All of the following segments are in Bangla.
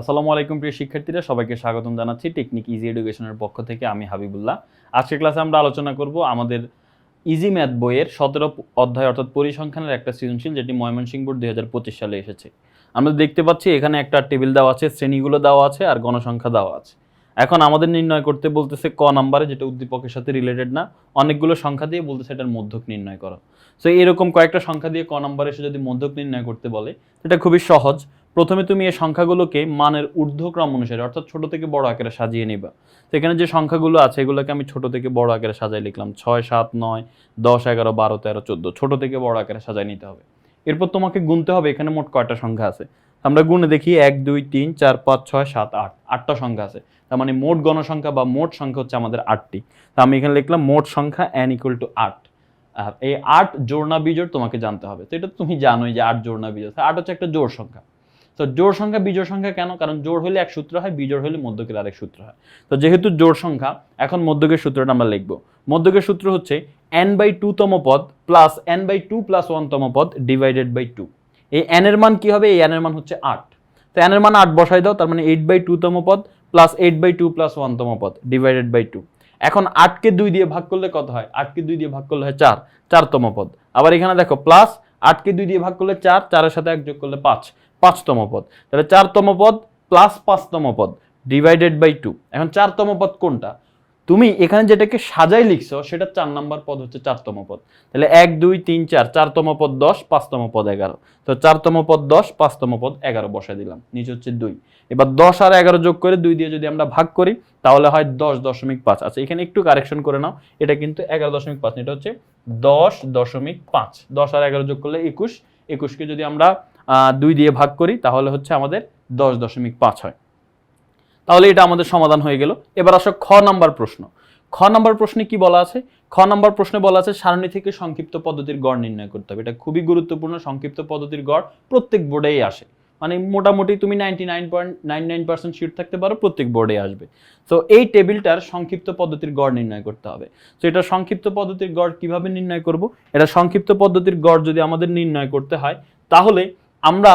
আসসালামু আলাইকুম প্রিয় শিক্ষার্থীরা, সবাইকে স্বাগতম জানাচ্ছি টেকনিক ইজি এডুকেশনের পক্ষ থেকে আমি হাবিবুল্লাহ। আজকে ক্লাসে আমরা আলোচনা করব আমাদের ইজি ম্যাথ বইয়ের সতেরো অধ্যায় অর্থাৎ পরিসংখ্যানের একটা সৃজনশীল, যেটি ময়মনসিংহ বোর্ড দুই হাজার পঁচিশ সালে এসেছে। আমরা দেখতে পাচ্ছি এখানে একটা টেবিল দেওয়া আছে, শ্রেণীগুলো দেওয়া আছে, আর গণসংখ্যা দেওয়া আছে। এখন আমাদের নির্ণয় করতে বলতেছে ক নাম্বারে, যেটা উদ্দীপকের সাথে রিলেটেড না, অনেকগুলো সংখ্যা দিয়ে বলতেছে এটার মধ্যক নির্ণয় করো। সো এরকম কয়েকটা সংখ্যা দিয়ে ক নাম্বারে এসে যদি মধ্যক নির্ণয় করতে বলে, সেটা খুবই সহজ। প্রথমে তুমি এই সংখ্যাগুলোকে মানের ঊর্ধ্বক্রম অনুসারে, অর্থাৎ ছোট থেকে বড় আকারে সাজিয়ে নিবা। তো এখানে যে সংখ্যাগুলো আছে, এগুলোকে আমি ছোট থেকে বড় আকারে সাজাই লিখলাম। ছয়, সাত, নয়, দশ, এগারো, বারো, তেরো, চোদ্দ, ছোট থেকে বড় আকারে সাজাই নিতে হবে। এরপর তোমাকে গুনতে হবে, এখানে মোট কয়টা সংখ্যা আছে? আমরা গুণে দেখি এক, দুই, তিন, চার, পাঁচ, ছয়, সাত, আট। আটটা সংখ্যা আছে। তার মানে মোট গণসংখ্যা বা মোট সংখ্যা হচ্ছে আমাদের আটটি। তা আমি এখানে লিখলাম মোট সংখ্যা এন ইকুয়াল টু আট। আর এই আট জোড় না বিজোড় তোমাকে জানতে হবে। তো এটা তুমি জানোই যে আট জোড় না বিজোড় আট হচ্ছে একটা জোড় সংখ্যা। তো জোড় সংখ্যা, বিজোড় সংখ্যা কেন? কারণ জোড় হলে এক সূত্র হয়, বিজোড় হলে মধ্যকের আরেক সূত্র হয়। তো যেহেতু জোড় সংখ্যা, এখন মধ্যকের সূত্রটা আমরা লিখব। মধ্যকের সূত্র হচ্ছে এন বাই টু তম পদ plus N by two plus one তম পদ ডিভাইডেড বাই টু এই এন এর মান কি হবে? এই এন এর মান হচ্ছে আট। তো এন এর মান আট বসাই দাও, তার মানে এইট বাই টু তম পদ plus eight by two plus one তম পদ ডিভাইডেড বাই টু এখন আটকে দুই দিয়ে ভাগ করলে কত হয়? আটকে দুই দিয়ে ভাগ করলে হয় চার। চারতম পদ। আবার এখানে দেখো প্লাস আটকে দুই দিয়ে ভাগ করলে চার, চারের সাথে এক যোগ করলে পাঁচ। পাঁচতম পদ। তাহলে চারতম পদ প্লাস পাঁচতম পদ ডিভাইডেড বাই টু এখন চারতম পদ কোনটা? তুমি এখানে যেটাকে সাজাই লিখছো, সেটা চার নম্বর পদ হচ্ছে চারতম পদ। তাহলে এক, দুই, তিন, চার, চারতম পদ দশ, পাঁচতম পদ এগারো। তো চারতম পদ দশ, পাঁচতম পদ এগারো বসাই দিলাম, নিচে হচ্ছে দুই। এবার দশ আর এগারো যোগ করে দুই দিয়ে যদি আমরা ভাগ করি, তাহলে হয় দশ দশমিক পাঁচ। আচ্ছা এখানে একটু কারেকশন করে নাও, এটা কিন্তু এগারো দশমিক পাঁচ, এটা হচ্ছে দশ দশমিক পাঁচ। দশ আর এগারো যোগ করলে একুশ, একুশকে যদি আমরা দুই দিয়ে ভাগ করি, তাহলে হচ্ছে আমাদের দশ দশমিক পাঁচ হয়। তাহলে এটা আমাদের সমাধান হয়ে গেল। এবার আসো খ নাম্বার প্রশ্ন। খ নাম্বার প্রশ্নে কি বলা আছে? খ নাম্বার প্রশ্নে বলা আছে, সারণী থেকে সংক্ষিপ্ত পদ্ধতির গড় নির্ণয় করতে হবে। এটা খুবই গুরুত্বপূর্ণ, সংক্ষিপ্ত পদ্ধতির গড় প্রত্যেক বোর্ডেই আসে। মানে মোটামুটি তুমি ninety nine point nine nine percent seat থাকতে পারো, প্রত্যেক বোর্ডে আসবে। তো এই টেবিলটার সংক্ষিপ্ত পদ্ধতির গড় নির্ণয় করতে হবে। তো এটা সংক্ষিপ্ত পদ্ধতির গড় কীভাবে নির্ণয় করব? এটা সংক্ষিপ্ত পদ্ধতির গড় যদি আমাদের নির্ণয় করতে হয়, তাহলে আমরা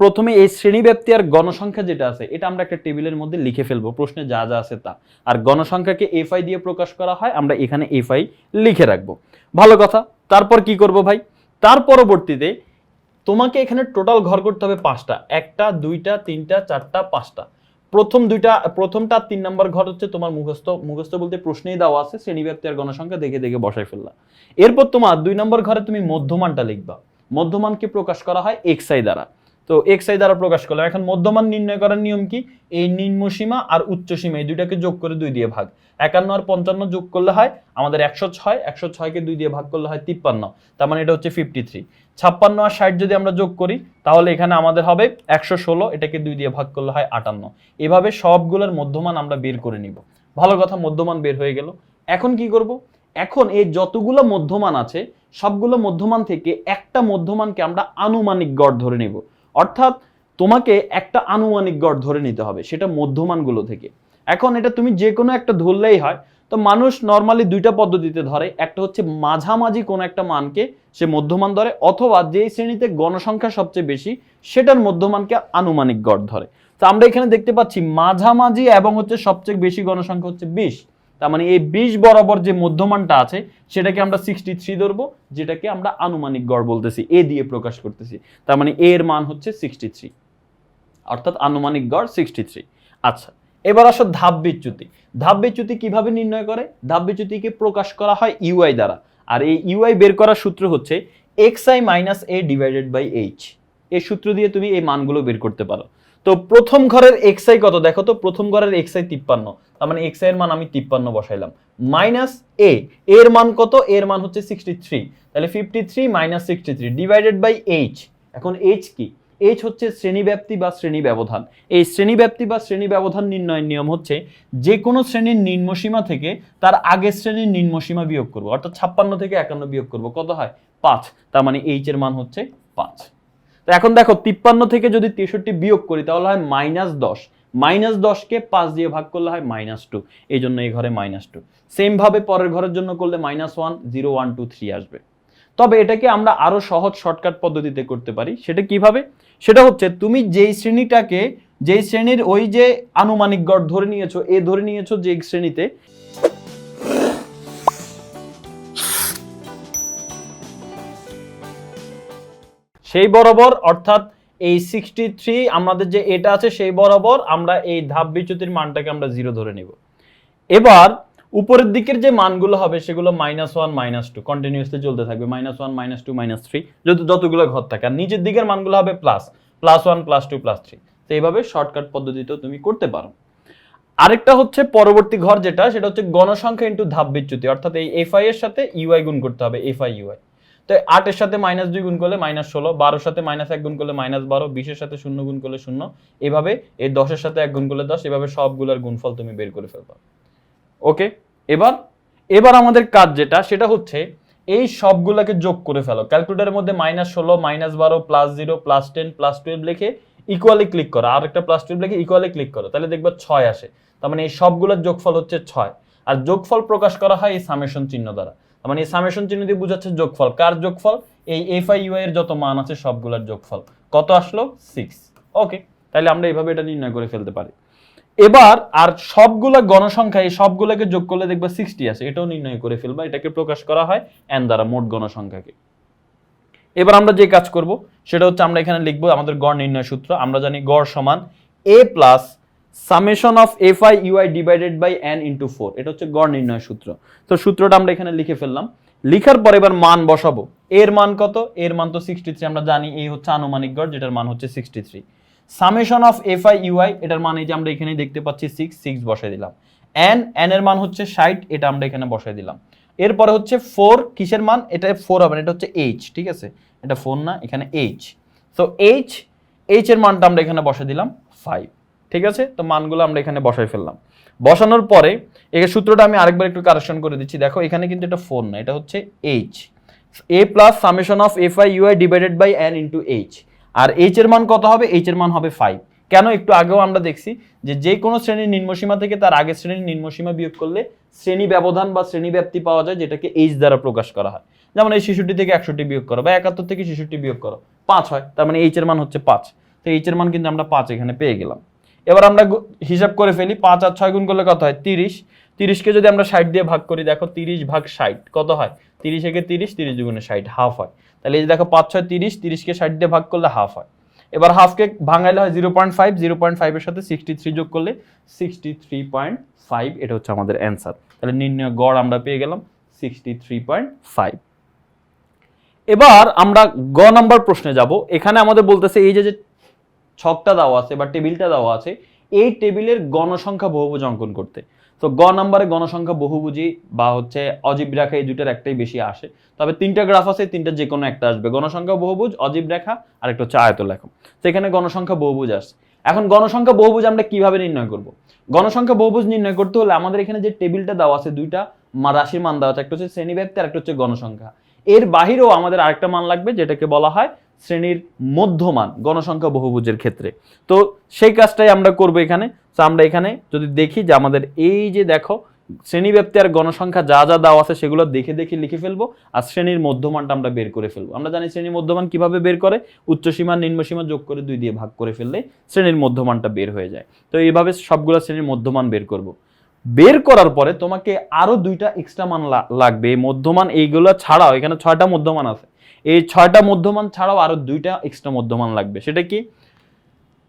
প্রথমে এই শ্রেণীব্যাপ্তি আর গণসংখ্যা যেটা আছে, এটা আমরা একটা টেবিলের মধ্যে লিখে ফেলব, প্রশ্নে যা যা আছে তা। আর গণসংখ্যাকে এফআই দিয়ে প্রকাশ করা হয়, আমরা এখানে এফআই লিখে রাখব। ভালো কথা, তারপর কি করব ভাই? তার পরবর্তীতে তোমাকে এখানে টোটাল ঘর করতে হবে পাঁচটা, একটা, দুইটা, তিনটা, চারটা, পাঁচটা। প্রথম দুইটা, প্রথমটা তিন নম্বর ঘর হচ্ছে তোমার মুখস্থ মুখস্থ বলতে প্রশ্নেই দেওয়া আছে, শ্রেণীব্যাপ্তি আর গণসংখ্যা দেখে দেখে বসাই ফেললা। এরপর তোমার দুই নম্বর ঘরে তুমি মধ্যমানটা লিখবা। মধ্যমানকে প্রকাশ করা হয় এক্সআই দ্বারা। তো এক্স আই দ্বারা প্রকাশ করলাম। এখন মধ্যমান নির্ণয় করার নিয়ম কি? এই নিম্ন সীমা আর উচ্চ সীমা, এই দুইটাকে যোগ করে দুই দিয়ে ভাগ। একান্ন আর পঞ্চান্ন যোগ করলে হয় আমাদের একশো ছয়, একশো ছয়কে দুই দিয়ে ভাগ করলে হয় তিপ্পান্ন। তার মানে এটা হচ্ছে ফিফটি থ্রি ছাপ্পান্ন আর ষাট যদি আমরা যোগ করি, তাহলে এখানে আমাদের হবে একশো ষোলো, এটাকে দুই দিয়ে ভাগ করলে হয় আটান্ন। এভাবে সবগুলোর মধ্যমান আমরা বের করে নিব। ভালো কথা, মধ্যমান বের হয়ে গেল। এখন কি করব? এখন এই যতগুলো মধ্যমান আছে, সবগুলো মধ্যমান থেকে একটা মধ্যমানকে আমরা আনুমানিক গড় ধরে নিব। অর্থাৎ তোমাকে একটা আনুমানিক গড় ধরে নিতে হবে, সেটা মধ্যমানগুলো থেকে। এখন এটা তুমি যে কোনো একটা ধরলেই হয়, তো মানুষ নর্মালি দুইটা পদ্ধতিতে ধরে, একটা হচ্ছে মাঝামাঝি কোনো একটা মানকে সে মধ্যমান ধরে, অথবা যেই শ্রেণীতে গণসংখ্যা সবচেয়ে বেশি, সেটার মধ্যমানকে আনুমানিক গড় ধরে। তো আমরা এখানে দেখতে পাচ্ছি মাঝামাঝি এবং হচ্ছে সবচেয়ে বেশি গণসংখ্যা হচ্ছে বিশ। তার মানে এই বিশ বরাবর যে মধ্যমানটা আছে, সেটাকে আমরা সিক্সটি থ্রি ধরবো, যেটাকে আমরা আনুমানিক গড় বলতেছি, এ দিয়ে প্রকাশ করতেছি। তার মানে এর মান হচ্ছে সিক্সটি থ্রি অর্থাৎ আনুমানিক গড় সিক্সটি থ্রি আচ্ছা এবার আসো ধাপ বিচ্যুতি। ধাপ বিচ্যুতি কীভাবে নির্ণয় করে? ধাপ বিচ্যুতিকে প্রকাশ করা হয় ইউআই দ্বারা। আর এই ইউআই বের করার সূত্র হচ্ছে X I minus A divided by H এই সূত্র দিয়ে তুমি এই মানগুলো বের করতে পারো। তো প্রথম ঘরের এক্স আই কত? দেখো তো, প্রথম ঘরের এক্স আই তিপ্পান্ন। তার মানে এক্সের মান আমি তিপ্পান্ন বসাইলাম। মাইনাস এ এর মান কত? এর মান হচ্ছে সিক্সটি থ্রি তাহলে fifty three minus sixty three divided by H এখন এইচ কি? এইচ হচ্ছে শ্রেণীব্যাপ্তি বা শ্রেণি ব্যবধান এই শ্রেণীব্যাপ্তি বা শ্রেণি ব্যবধান নির্ণয়ের নিয়ম হচ্ছে যে কোনো শ্রেণির নিম্নসীমা থেকে তার আগের শ্রেণির নিম্নসীমা বিয়োগ করব। অর্থাৎ ছাপ্পান্ন থেকে একান্ন বিয়োগ করব। কত হয়? পাঁচ। তার মানে এইচ এর মান হচ্ছে পাঁচ। তো এখন দেখো, তিপ্পান্ন থেকে যদি তেষট্টি বিয়োগ করি, তাহলে হয় মাইনাস দশ। মাইনাস দশকে পাঁচ দিয়ে ভাগ করলে হয় মাইনাস টু। এই জন্য এই ঘরে মাইনাস টু। সেমভাবে পরের ঘরের জন্য করলে minus one, zero, one, two, three আসবে। তবে এটাকে আমরা আরও সহজ শর্টকাট পদ্ধতিতে করতে পারি। সেটা কীভাবে? সেটা হচ্ছে তুমি যেই শ্রেণীটাকে, যেই শ্রেণির ওই যে আনুমানিক গড় ধরে নিয়েছো, এ ধরে নিয়েছো যে শ্রেণীতে, সেই বরাবর অর্থাৎ এই সিক্সটি থ্রি আমাদের যে এটা আছে সেই বরাবর আমরা এই ধাপ বিচ্যুতির মানটাকে আমরা জিরো ধরে নিব। এবার উপরের দিকের যে মানগুলো হবে সেগুলো minus one minus two continuously চলতে থাকবে। Minus one minus two minus three যত যতগুলো ঘর থাকে। আর নিচের দিকের মানগুলো হবে plus plus one plus two plus three তো এইভাবে শর্টকাট পদ্ধতিতেও তুমি করতে পারো। আরেকটা হচ্ছে পরবর্তী ঘর যেটা, সেটা হচ্ছে গণসংখ্যা ইন্টু ধাপ বিচ্যুতি। অর্থাৎ এই এফআই এর সাথে ইউআই গুণ করতে হবে এফআই ইউআই তো আটের সাথে মাইনাস দুই গুণ করলে মাইনাস ষোলো, বারোর সাথে মাইনাস এক গুণ করলে মাইনাস বারো বিশের সাথে শূন্য গুণ করলে শূন্য। এভাবে এই দশের সাথে এক গুণ করলে দশ, এভাবে সবগুলোর গুণফল তুমি বের করে ফেলবা। ওকে এবার এবার আমাদের কাজ যেটা, সেটা হচ্ছে এই সবগুলোকে যোগ করে ফেলো। ক্যালকুলেটারের মধ্যে মাইনাস ষোলো মাইনাস বারো plus zero plus ten plus twelve লিখে ইকুয়ালি ক্লিক করো। আর একটা প্লাস টুয়েলভ লিখে ইকুয়ালি ক্লিক করো। তাহলে দেখবে ছয় আসে। তার মানে এই সবগুলোর যোগফল হচ্ছে ছয়। আর যোগফল প্রকাশ করা হয় এই সামেশন চিহ্ন দ্বারা। মানে সামেশন চিহ্ন দিয়ে বোঝাচ্ছে যোগফল। কার যোগফল? এই এফ আই ইউ এর যত মান আছে সবগুলোর যোগফল। কত আসলো? সিক্স ওকে তাহলে আমরা এইভাবে এটা নির্ণয় করে ফেলতে পারি। এবার আর সবগুলা গণসংখ্যা এই সবগুলোকে যোগ করলে দেখবে সিক্সটি আছে এটাও নির্ণয় করে ফেলবা, এটাকে প্রকাশ করা হয় এন দ্বারা মোট গণসংখ্যাকে। এবার আমরা যে কাজ করব, সেটা হচ্ছে আমরা এখানে লিখব আমাদের গড় নির্ণয় সূত্র। আমরা জানি গড় সমান A plus summation of F I U I divided by N into four এটা হচ্ছে গড় নির্ণয় সূত্র। তো সূত্রটা আমরা এখানে লিখে ফেললাম। লিখার পর এবার মান বসাবো। এর মান কত? এর মান তো সিক্সটি থ্রি আমরা জানি এই হচ্ছে আনুমানিক গড়, যেটার মান হচ্ছে sixty three summation of F I U I এটার মান এই যে আমরা এখানে দেখতে পাচ্ছি সিক্স সিক্স বসাই দিলাম। এন এন এর মান হচ্ছে ষাট, এটা আমরা এখানে বসাই দিলাম। এরপরে হচ্ছে ফোর কিসের মান? এটা ফোর হবে এটা হচ্ছে এইচ ঠিক আছে? এটা ফোর না, এখানে এইচ তো এইচ এইচ এর মানটা আমরা এখানে বসাই দিলাম ফাইভ ঠিক আছে? তো মানগুলো আমরা এখানে বসাই ফেললাম। বসানোর পরে এই সূত্রটা আমি আরেকবার একটু কারেকশন করে দিচ্ছি। দেখো, এখানে কিন্তু এটা ফোর না, এটা হচ্ছে H A plus summation of F I U I divided by N into H R H এর মান কত হবে? এইচ এর মান হবে ফাইভ কেন? একটু আগেও আমরা দেখছি যে যে কোনো শ্রেণির নিম্নসীমা থেকে তার আগের শ্রেণির নিম্নসীমা বিয়োগ করলে শ্রেণি ব্যবধান বা শ্রেণি ব্যাপ্তি পাওয়া যায়, যেটাকে এইচ দ্বারা প্রকাশ করা হয়। যেমন এই শিশুটি থেকে একশোটি বিয়োগ করো বা একাত্তর থেকে শিশুটি বিয়োগ করো, পাঁচ হয়। তার মানে এইচ এর মান হচ্ছে পাঁচ। তো এইচ এর মান কিন্তু আমরা পাঁচ এখানে পেয়ে গেলাম। এবার আমরা হিসাব করে ফেলি, পাঁচ আর ছয় গুণ করলে কত হয়? তিরিশ। তিরিশকে যদি আমরা ষাট দিয়ে ভাগ করি, দেখো তিরিশ ভাগ ষাট, কত হয়? তিরিশ একে তিরিশ তিরিশ দুগুণে ষাট, হাফ হয়। তাহলে এই যে দেখো পাঁচ, ছয়, তিরিশ, তিরিশকে ষাট দিয়ে ভাগ করলে হাফ হয়। এবার হাফকে ভাঙাইলে হয় zero point five, zero point ফাইভের সাথে সিক্সটি থ্রি যোগ করলে সিক্সটি থ্রি পয়েন্ট ফাইভ, এটা হচ্ছে আমাদের অ্যান্সার। তাহলে নির্ণয় গড় আমরা পেয়ে গেলাম সিক্সটি থ্রি পয়েন্ট ফাইভ। এবার আমরা গ নাম্বার প্রশ্নে যাব। এখানে আমাদের বলতেছে এই যে ছকটা দেওয়া আছে বা টেবিলটা দেওয়া আছে, এই টেবিলের গণসংখ্যা বহুভুজ অঙ্কন করতে। তো গ নাম্বারে গণসংখ্যা বহুভুজি বা হচ্ছে অজীব রেখা এই দুটার একটাই বেশি আসে। তবে তিনটা গ্রাফ আছে, তিনটা যে কোনো একটা আসবে। গণসংখ্যা বহুভুজ, অজীব রেখা আর একটা হচ্ছে আয়ত লেখম তো এখানে গণসংখ্যা বহুভুজ আসছে। এখন গণসংখ্যা বহুভুজ আমরা কীভাবে নির্ণয় করব? গণসংখ্যা বহুভুজ নির্ণয় করতে হলে আমাদের এখানে যে টেবিলটা দেওয়া আছে দুইটা রাশির মান দেওয়া আছে, একটা হচ্ছে শ্রেণীব্যাপ্তি আর একটা হচ্ছে গণসংখ্যা। এর বাহিরেও আমাদের আরেকটা মান লাগবে, যেটাকে বলা হয় শ্রেণির মধ্যমান গণসংখ্যা বহুভুজের ক্ষেত্রে। তো সেই কাজটাই আমরা করব এখানে। তো আমরা এখানে যদি দেখি যে আমাদের এই যে দেখো, শ্রেণীব্যাপ্তি আর গণসংখ্যা যা যা দেওয়া আছে সেগুলো দেখে দেখে লিখে ফেলব আর শ্রেণির মধ্যমানটা আমরা বের করে ফেলব। আমরা জানি শ্রেণির মধ্যমান কীভাবে বের করে? উচ্চসীমা নিম্নসীমা যোগ করে দুই দিয়ে ভাগ করে ফেললে শ্রেণির মধ্যমানটা বের হয়ে যায়। তো এইভাবে সবগুলো শ্রেণির মধ্যমান বের করব। বের করার পরে তোমাকে আরও দুইটা এক্সট্রা মান লাগবে। মধ্যমান এইগুলো ছাড়াও এখানে ছয়টা মধ্যমান আছে। এই ছয়টা মধ্যমান ছাড়াও আরও দুইটা এক্সট্রা মধ্যমান লাগবে। সেটা কি?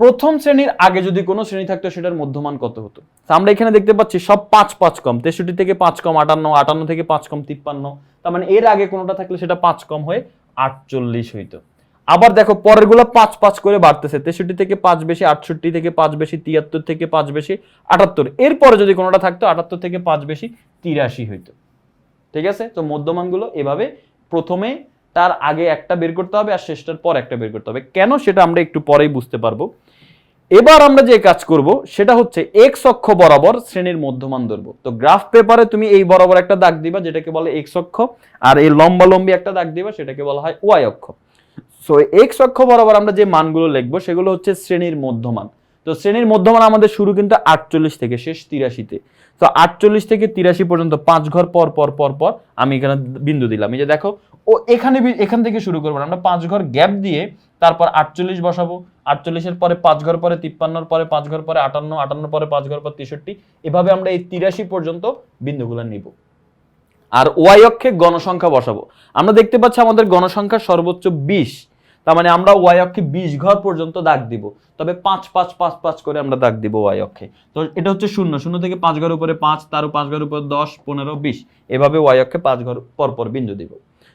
প্রথম শ্রেণির আগে যদি কোনো শ্রেণি থাকতো, সেটার মধ্যমান কত হতো? আমরা এখানে দেখতে পাচ্ছি সব পাঁচ পাঁচ কম। তেষট্টি থেকে পাঁচ কম, আটান্ন আটান্ন থেকে পাঁচ কম, তিপ্পান্ন। তার মানে এর আগে কোনোটা থাকলে সেটা পাঁচ কম হয়ে আটচল্লিশ হইতো। আবার দেখো, পরেরগুলো পাঁচ পাঁচ করে বাড়তেছে। তেষট্টি থেকে পাঁচ বেশি, আটষট্টি থেকে পাঁচ বেশি, তিয়াত্তর থেকে পাঁচ বেশি, আটাত্তর। এরপরে যদি কোনোটা থাকতো, আটাত্তর থেকে পাঁচ বেশি, তিরাশি হইতো। ঠিক আছে? তো মধ্যমানগুলো এভাবে প্রথমে তার আগে একটা বের করতে হবে আর শেষটার পর একটা বের করতে হবে। কেন সেটা আমরা একটু পরেই বুঝতে পারব। এবার আমরা যে কাজ করব, সেটা হচ্ছে এক্স অক্ষ বরাবর শ্রেণির মধ্যমান ধরবো তো গ্রাফ পেপারে তুমি এই বরাবর একটা দাগ দিবা, যেটাকে বলে এক্স অক্ষ, আর এই লম্বা লম্বি একটা দাগ দিবা, সেটাকে বলা হয় ওয়াই অক্ষ। সো এক্স অক্ষ বরাবর আমরা যে মানগুলো লিখব, সেগুলো হচ্ছে শ্রেণির মধ্যমান। তো শ্রেণির মধ্যমান আমাদের শুরু কিন্তু আটচল্লিশ থেকে শেষ তিরাশিতে। তো আটচল্লিশ থেকে তিরাশি পর্যন্ত পাঁচ ঘর পর পর পর পর, আমি এখানে বিন্দু দিলাম। এই যে দেখো ও এখানে এখান থেকে শুরু করব আমরা পাঁচ ঘর গ্যাপ দিয়ে তারপর আটচল্লিশ বসাবো। আটচল্লিশের পরে পাঁচ ঘর পরে তিপ্পান্নর পরে পাঁচ ঘর পরে আটান্ন আটান্ন পরে পাঁচ ঘর পর তেষট্টি। এভাবে আমরা এই তিরাশি পর্যন্ত বিন্দুগুলো নিব। আর ওয়াই অক্ষে গণসংখ্যা বসাবো। আমরা দেখতে পাচ্ছি আমাদের গণসংখ্যা সর্বোচ্চ বিশ। তার মানে আমরা ওয়াই অক্ষে বিশ ঘর পর্যন্ত দাগ দিব। তবে পাঁচ পাঁচ পাঁচ পাঁচ করে আমরা দাগ দিব ওয়াই অক্ষে। তো এটা হচ্ছে শূন্য। শূন্য থেকে পাঁচ ঘর উপরে পাঁচ, তারও পাঁচ ঘর উপরে দশ, পনেরো, বিশ। এভাবে ওয়াই অক্ষে পাঁচ ঘর পর পর বিন্দু দিব।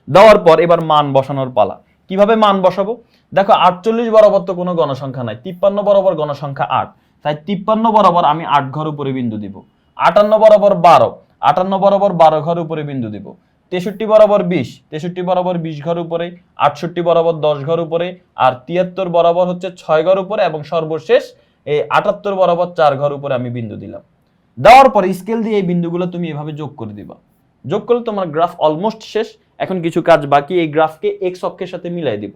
দেওয়ার পর এবার মান বসানোর পালা। কীভাবে মান বসাবো? দেখো, আটচল্লিশ বরাবর তো কোনো গণসংখ্যা নাই, তিপ্পান্ন বরাবর গণসংখ্যা আট। তাই তিপ্পান্ন বরাবর আমি আট ঘর উপরে বিন্দু দিব। আটান্ন বরাবর বারো, আটান্ন বরাবর বারো ঘর উপরে বিন্দু দিব। তেষট্টি বরাবর বিশ, তেষট্টি বরাবর বিশ ঘর উপরে, আটষট্টি বরাবর দশ ঘর উপরে, আর তিয়াত্তর বরাবর হচ্ছে ছয় ঘর উপরে এবং সর্বশেষ এই আটাত্তর বরাবর চার ঘর উপরে আমি বিন্দু দিলাম। দেওয়ার পর স্কেল দিয়ে এই বিন্দুগুলো তুমি এভাবে যোগ করে দিবা। যোগ করলে তোমার গ্রাফ অলমোস্ট শেষ এখন কিছু কাজ বাকি, এই গ্রাফকে এক্স অক্ষের সাথে মিলাই দিব।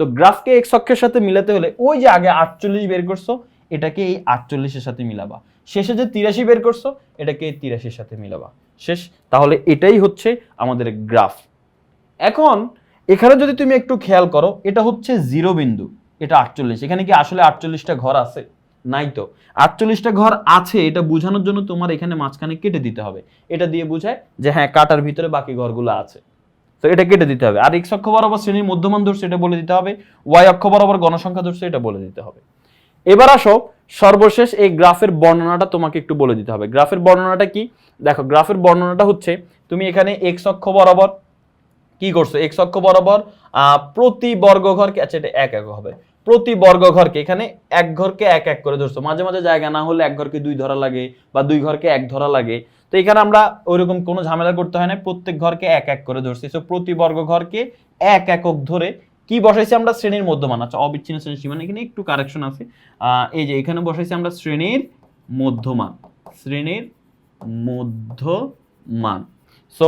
তো গ্রাফকে এক্স অক্ষের সাথে মিলাতে হলে ওই যে আগে আটচল্লিশ বের করছ, এটাকে এই আটচল্লিশের সাথে মিলাবা। শেষে যে তিরাশি বের করছ, এটাকে তিরাশির সাথে মিলাবা। শেষ। তাহলে এটাই হচ্ছে আমাদের গ্রাফ। এখন, এখানে যদি তুমি একটু খেয়াল করো, এটা হচ্ছে জিরো বিন্দু, এটা আটচল্লিশ। এখানে কি আসলে আটচল্লিশটা ঘর আছে? নাই তো। আটচল্লিশটা ঘর আছে, এটা বোঝানোর জন্য তোমার এখানে মাঝখানে কেটে দিতে হবে। এটা দিয়ে বোঝায় যে হ্যাঁ কাটার ভিতরে বাকি ঘরগুলো আছে। তো এটা কেটে দিতে হবে। আর এক্স অক্ষ বরাবর শ্রেণির মধ্যমান ধরছে এটা বলে দিতে হবে। ওয়াই অক্ষ বরাবর গণসংখ্যা ধরছে এটা বলে দিতে হবে। এবার আসো, সর্বশেষ এই গ্রাফের বর্ণনাটা তোমাকে একটু বলে দিতে হবে। গ্রাফের বর্ণনাটা কি? দেখো, গ্রাফের বর্ণনাটা হচ্ছে, তুমি এখানে এক্স অক্ষ বরাবর কি করছ? এক্স অক্ষ বরাবর প্রতি বর্গ ঘরকে আচ্ছা এটা এক এক হবে। প্রতি বর্গ ঘরকে এখানে এক ঘরকে এক এক করে ধরছো। মাঝে মাঝে জায়গা না হলে এক ঘরকে দুই ধরা লাগে বা দুই ঘরকে এক ধরা লাগে। তো এখানে আমরা ওইরকম কোনো ঝামেলা করতে হয় না, প্রত্যেক ঘরকে এক এক করে ধরছি। সো প্রতি বর্গ ঘরকে এক একক ধরে কি বসাইছি আমরা? শ্রেণির মধ্যমান। আচ্ছা অবিচ্ছিন্ন শ্রেণির সীমানা, এখানে একটু কারেকশন আছে। এই যে এখানে বসাইছি আমরা শ্রেণির মধ্যমান। শ্রেণির মধ্যমান। সো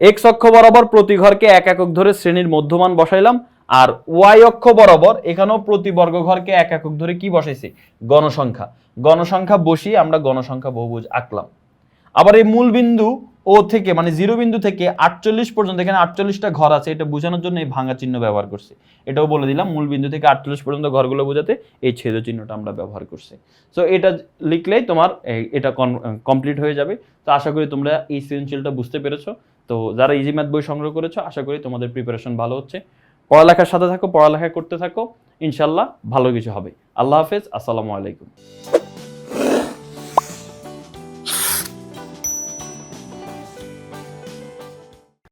এক্স অক্ষ বরাবর প্রতি ঘরকে এক একক ধরে শ্রেণির মধ্যমান বসাইলাম। আর ওয়াই অক্ষ বরাবর এখানেও প্রতি বর্গ ঘরকে এক একক ধরে কি বসাইছি? গণসংখ্যা। গণসংখ্যা বসিয়ে আমরা গণসংখ্যা বহুভুজ আঁকলাম। আবার এই মূল বিন্দু ও থেকে মানে জিরো বিন্দু থেকে আটচল্লিশ পর্যন্ত, এখানে আটচল্লিশটা ঘর আছে, এটা বোঝানোর জন্য এই ভাঙা চিহ্ন ব্যবহার করছি। এটাও বলে দিলাম, মূল বিন্দু থেকে আটচল্লিশ পর্যন্ত ঘরগুলো বোঝাতে এই ছেদ চিহ্নটা আমরা ব্যবহার করছি। সো এটা লিখলেই তোমার এটা কমপ্লিট হয়ে যাবে। তো আশা করি তোমরা এই সৃজনশীলটা বুঝতে পেরেছ। তো যারা ইজি ম্যাথ বই সংগ্রহ করেছ, আশা করি তোমাদের প্রিপারেশন ভালো হচ্ছে। পড়ালেখার সাথে থাকো পড়ালেখা করতে থাকো ইনশাল্লাহ ভালো কিছু হবে। আল্লাহ হাফেজ আসসালামু আলাইকুম।